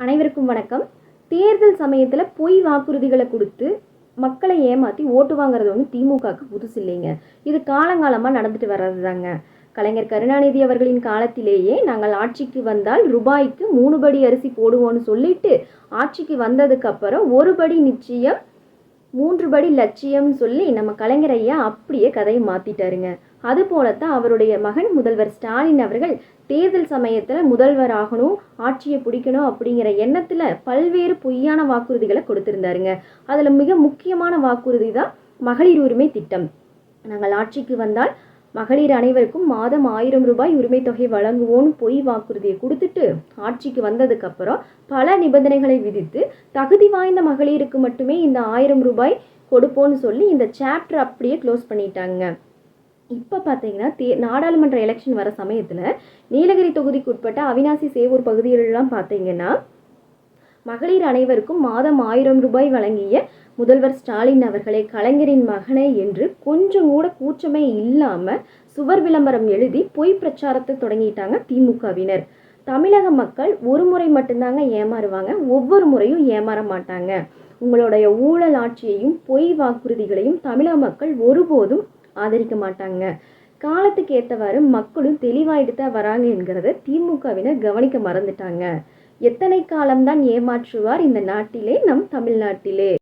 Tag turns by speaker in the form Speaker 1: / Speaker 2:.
Speaker 1: அனைவருக்கும் வணக்கம். தேர்தல் சமயத்தில் பொய் வாக்குறுதிகளை கொடுத்து மக்களை ஏமாற்றி ஓட்டு வாங்குறது வந்து திமுகவுக்கு புதுசு இல்லைங்க. இது காலங்காலமாக நடந்துட்டு வர்றது தாங்க கலைஞர் கருணாநிதி அவர்களின் காலத்திலேயே நாங்கள் ஆட்சிக்கு வந்தால் ரூபாய்க்கு மூணு படி அரிசி போடுவோம்னு சொல்லிட்டு ஆட்சிக்கு வந்ததுக்கப்புறம் ஒரு படி நிச்சயம் மூன்று படி லட்சியம்னு சொல்லி நம்ம கலைஞர் ஐயா அப்படியே கதையை மாற்றிட்டாருங்க அது போலத்தான் அவருடைய மகன் முதல்வர் ஸ்டாலின் அவர்கள் தேர்தல் சமயத்தில் முதல்வர் ஆகணும் ஆட்சியை பிடிக்கணும் அப்படிங்கிற எண்ணத்தில் பல்வேறு பொய்யான வாக்குறுதிகளை கொடுத்திருந்தாருங்க. அதில் மிக முக்கியமான வாக்குறுதி தான் மகளிர் உரிமை திட்டம். நாங்கள் ஆட்சிக்கு வந்தால் மகளிர் அனைவருக்கும் மாதம் ஆயிரம் ரூபாய் உரிமை தொகை வழங்குவோன்னு பொய் வாக்குறுதியை கொடுத்துட்டு ஆட்சிக்கு வந்ததுக்கப்புறம் பல நிபந்தனைகளை விதித்து தகுதி வாய்ந்த மகளிருக்கு மட்டுமே இந்த ஆயிரம் ரூபாய் கொடுப்போன்னு சொல்லி இந்த சாப்டர் அப்படியே க்ளோஸ் பண்ணிட்டாங்க. இப்போ பார்த்தீங்கன்னா தே நாடாளுமன்ற எலெக்ஷன் வர சமயத்தில் நீலகிரி தொகுதிக்கு உட்பட்ட அவினாசி சேவூர் பகுதிகளெல்லாம் பார்த்தீங்கன்னா மகளிர் அனைவருக்கும் மாதம் ஆயிரம் ரூபாய் வழங்கிய முதல்வர் ஸ்டாலின் அவர்களே கலைஞரின் மகனே என்று கொஞ்சம் கூட கூச்சமே இல்லாமல் சுவர் விளம்பரம் எழுதி பொய் பிரச்சாரத்தை தொடங்கிட்டாங்க திமுகவினர். தமிழக மக்கள் ஒரு முறை மட்டும்தாங்க ஏமாறுவாங்க ஒவ்வொரு முறையும் ஏமாற மாட்டாங்க. உங்களுடைய ஊழல் ஆட்சியையும் பொய் வாக்குறுதிகளையும் தமிழக மக்கள் ஒருபோதும் ஆதரிக்க மாட்டாங்க. காலத்துக்கு ஏற்றவாறு மக்களும் தெளிவாயிட்டு தான் வராங்க என்கிறத திமுகவினர் கவனிக்க மறந்துட்டாங்க. எத்தனை காலம்தான் ஏமாற்றுவார் இந்த நாட்டிலே நம் தமிழ்நாட்டிலே.